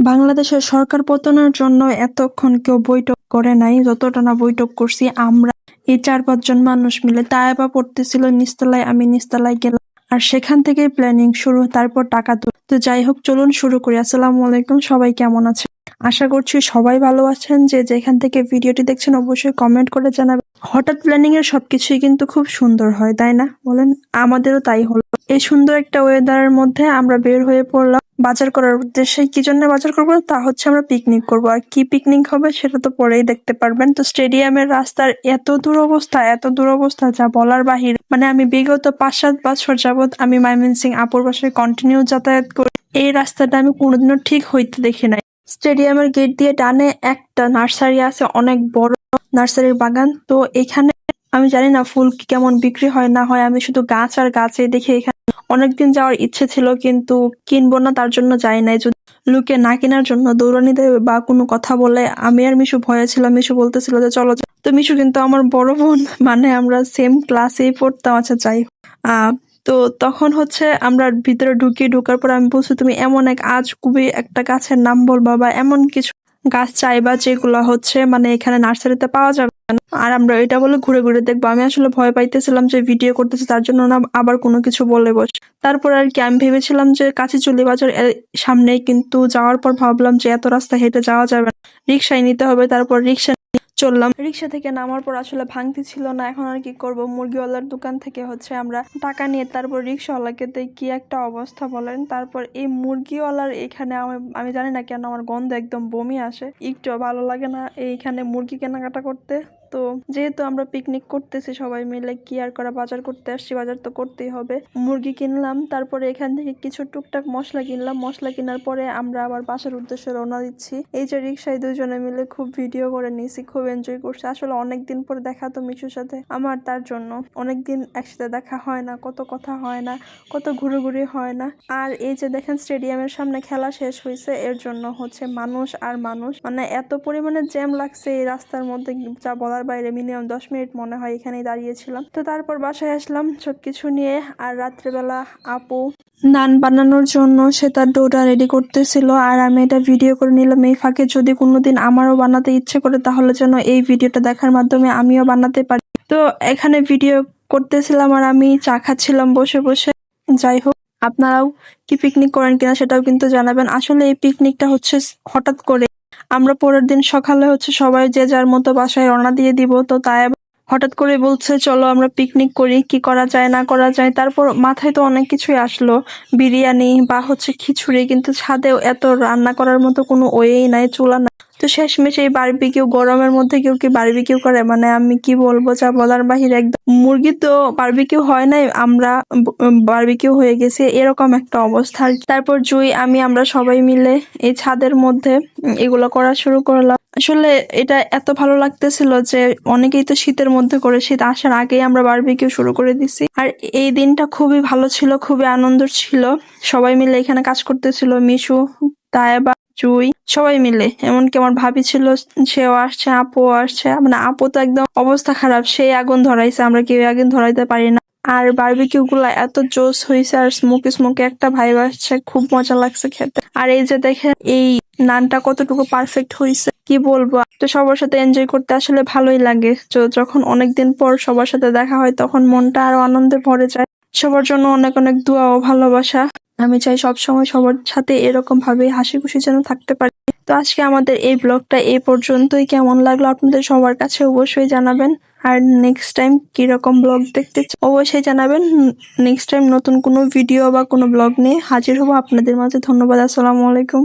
বাংলাদেশের সরকার পতনের জন্য এতক্ষণ কেউ বৈঠক করে নাই, যতটা না বৈঠক করছি আমরা। এই চার পাঁচজন মানুষ মিলে তাইবা পড়তেছিল নিস্তলায়, আমি নিস্তলায় গেলাম। আর সেখান থেকেই প্ল্যানিং শুরু, তারপর টাকা তুল। তো যাই হোক, চলুন শুরু করি। আসসালামু আলাইকুম, সবাই কেমন আছে আশা করছি সবাই ভালো আছেন। যে যেখান থেকে ভিডিওটি দেখছেন, অবশ্যই কমেন্ট করে জানাবেন। হঠাৎ প্ল্যানিং এর সবকিছুই কিন্তু খুব সুন্দর হয়, তাই না? বলেন, আমাদেরও তাই হলো। এই সুন্দর একটা ওয়েদারের মধ্যে আমরা বের হয়ে পড়লাম। বাজার করার উদ্দেশ্যে কি জন্য বাজার করব? তা হচ্ছে আমরা পিকনিক করব। আর কি পিকনিক হবে সেটা তো পরেই দেখতে পারবেন। তো স্টেডিয়ামের রাস্তার এত দুরবস্থা এত দুরবস্থা যা বলার বাহির। মানে আমি বিগত পাঁচ সাত বছর যাবত আমি মাইমিন সিং আপুর বাসায় কন্টিনিউ যাতায়াত করি। এই রাস্তাটা আমি কোনোদিনও ঠিক হইতে দেখি নাই। স্টেডিয়ামের গেট দিয়ে ডানে একটা নার্সারি আছে, অনেক বড়। নার্সারির বাগান। তো এখানে আমি জানি না ফুল কেমন বিক্রি হয়, না হয় আমি শুধু গাছ আর গাছে দেখে এখানে অনেকদিন যাওয়ার ইচ্ছে ছিল, কিন্তু কিনবো না তার জন্য যাই নাই। যদি লুকে না কেনার জন্য দৌড়ানি দেবে বা কোনো কথা বলে, আমি আর মিশু ভয়ে ছিলাম। মিশু বলতেছিল যে, চলো তো মিশু কিন্তু আমার বড় বোন মানে আমরা সেম ক্লাসেই পড়তাম। আচ্ছা যাই তো তখন হচ্ছে আমরা ভিতরে ঢুকি, ঢোকার পর আমি বলছি, তুমি এমন এক আজ খুবই একটা গাছের নাম বলবা বা এমন কিছু গাছ চাইবা যেগুলো হচ্ছে মানে এখানে নার্সারিতে পাওয়া যাবে। আর আমরা এটা বলে ঘুরে ঘুরে দেখব। আমি আসলে ভয় পাইতেছিলাম যে ভিডিও করতেছি, তার জন্য না আবার কোনো কিছু বলে বস। তারপর আর কি আমি ভেবেছিলাম যে কাছে চলি বাজার সামনেই কিন্তু যাওয়ার পর ভাবলাম যে এত রাস্তা হেঁটে যাওয়া যাবে না। রিক্সায় নিতে হবে, তারপর রিক্সা চললাম। রিক্সা থেকে নামার পর আসলে ভাঙতি ছিল না, এখন আর কি করব? মুরগিওয়ালার দোকান থেকে হচ্ছে আমরা টাকা নিয়ে তারপর রিক্সাওয়ালাকে তো কি একটা অবস্থা বলেন। তারপর এই মুরগিওয়ালার এখানে আমি আমি জানি না কেন, আমার গন্ধ একদম বমি আসে। একটু ভালো লাগে না এইখানে মুরগি কেনাকাটা করতে। তো যেহেতু আমরা পিকনিক করতেছি, সবাই মিলে কি আর করা? বাজার করতে আসছি, বাজার তো করতেই হবে। মুরগি কিনলাম, তারপরে এখান থেকে কিছু টুকটাক মশলা কিনলাম। মশলা কেনার পরে আমরা আবার বাসার উদ্দেশ্যে রওনা দিচ্ছি। এই যে রিক্সায় দুজনে মিলে খুব ভিডিও করে নিয়েছি খুব এনজয় করছি। আসলে অনেক দিন পরে দেখা তো মিশুর সাথে, আমার তার জন্য। অনেকদিন একসাথে দেখা হয় না, কত কথা হয় না, কত ঘুরোঘুরি হয় না। আর এই যে দেখেন স্টেডিয়ামের সামনে খেলা শেষ হয়েছে এর জন্য হচ্ছে মানুষ আর মানুষ। মানে এত পরিমাণে জ্যাম লাগছে এই রাস্তার মধ্যে, যা বলার বাইরে মিনিমাম দশ মিনিট মনে হয় এখানেই দাঁড়িয়েছিলাম। তো তারপর বাসায় আসলাম সবকিছু নিয়ে আর রাত্রেবেলা আপু নান বানানোর জন্য সে তার ডোটা রেডি করতেছিল আর আমি এটা ভিডিও করে নিলাম, এই ফাঁকে যদি কোনোদিন আমারও বানাতে ইচ্ছে করে তাহলে যেন এই ভিডিওটা দেখার মাধ্যমে আমিও বানাতে পারি। তো এখানে ভিডিও করতেছিলাম আর আমি চা খাচ্ছিলাম বসে বসে। যাই হোক, আপনারাও কি পিকনিক করেন কিনা সেটাও কিন্তু জানাবেন। আসলে এই পিকনিকটা হচ্ছে হঠাৎ করে আমরা পরের দিন সকালে হচ্ছে সবাই যে যার মতো বাসায় রওনা দিয়ে দিব। তো তাই হঠাৎ করে বলছে, চলো আমরা পিকনিক করি, কি করা যায়, না করা যায়? তারপর মাথায় তো অনেক কিছুই আসলো। বিরিয়ানি বা হচ্ছে খিচুড়ি, কিন্তু ছাদেও এত রান্না করার মতো কোনো ওয়েই নাই, চুলা নাই। তো শেষমেশ এই বারবিকিউ গরমের মধ্যে কেউ কি বারবিকিউ করে? মানে আমি কি বলব? যা বলার বাহিরে একদম মুরগি তো বারবিকিউ হয় নাই, আমরা বারবিকিউ হয়ে গেছে, এরকম একটা অবস্থা তারপর জুই, আমি, আমরা সবাই মিলে এই ছাদের মধ্যে এগুলো করা শুরু করলাম। আসলে এটা এত ভালো লাগতেছিল যে অনেকেই তো শীতের মধ্যে করে, শীত আসার আগেই আমরা বারবিকিউ শুরু করে দিছি। আর এই দিনটা খুবই ভালো ছিল, খুবই আনন্দ ছিল। সবাই মিলে এখানে কাজ করতেছিল, মিশু তায়েবা জুই সবাই মিলে। এমনকি আমার ভাবি ছিল, সেও আসছে, আপু আসছে। মানে আপু তো একদম অবস্থা খারাপ, সেই আগুন ধরাইছে, আমরা কেউ আগুন ধরাইতে পারি না। আর বারবিকিউ গুলা এত জোস হয়েছে আর স্মোকি স্মোকি একটা ভাইব আসছে, খুব মজা লাগছে খেতে। আর এই যে দেখেন, এই নানটা কতটুকু পারফেক্ট হয়েছে কি বলব? তো সবার সাথে এনজয় করতে আসলে ভালোই লাগে। যখন অনেকদিন পর সবার সাথে দেখা হয়, তখন মনটা আরও আনন্দে ভরে যায়। সবার জন্য অনেক অনেক দোয়া ও ভালোবাসা। আমি চাই সবসময় সবার সাথে এরকম ভাবে হাসি খুশি যেন থাকতে পারি। তো আজকে আমাদের এই ব্লগটা এ পর্যন্তই। কেমন লাগল আপনাদের সবার কাছে অবশ্যই জানাবেন। আর নেক্সট টাইম কীরকম ব্লগ দেখতে অবশ্যই জানাবেন। নেক্সট টাইম নতুন কোনো ভিডিও বা কোনো ব্লগ নিয়ে হাজির হব। আপনাদের মাঝে ধন্যবাদ। আসসালামু আলাইকুম।